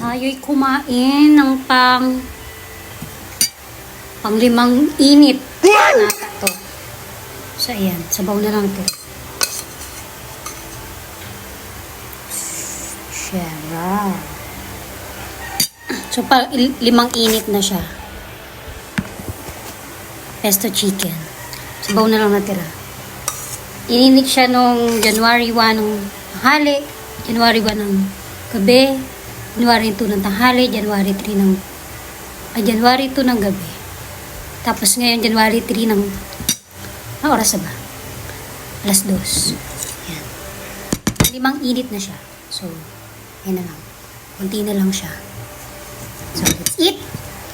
tayo'y kumain ng pang panglimang init. Nata to. So, ayan. Sabaw na lang ito. Sarap. So, pa, limang init na siya. Pesto chicken. Sabaw na lang natira. Ininit siya nung January 1 ng tanghali, January 1 ng gabi, January 2 ng tanghali, January 3 ng ah, January 2 ng gabi. Tapos ngayon, January 3 ng ah, oras na ba? Alas 2. Yan. Limang init na siya. So, yan na lang. Kunti na lang siya. So, let's eat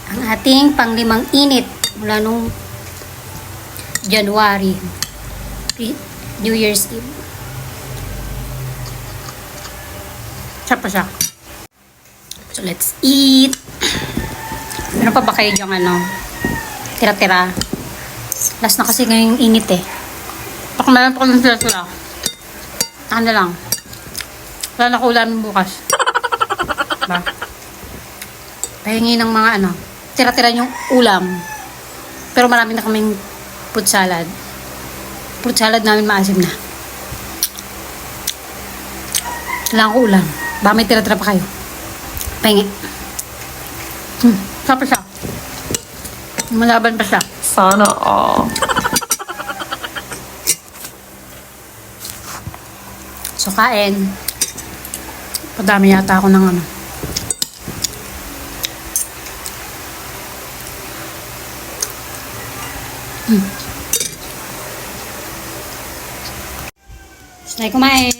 ang ating panglimang init mula nung January. Pre- New Year's Eve. Siya pa siya. So, let's eat. Meron pa ba kayo diyang ano? Tira-tira. Last na kasi ngayong init eh. Baka meron pa kami tira-tira. Ano lang. Wala na ko bukas. Ba? Pahingi ng mga ano. Tira-tira yung ulam. Pero marami na kaming fruit salad. Fruit salad namin maasim na. Kailangan ko ulam. Baka may tira-tira pa kayo. Pahingi. Hmm. Sapa siya. Malaban pa siya. Sana all. So, kain. Padami yata ako ng ano. Hmm. Na kumain.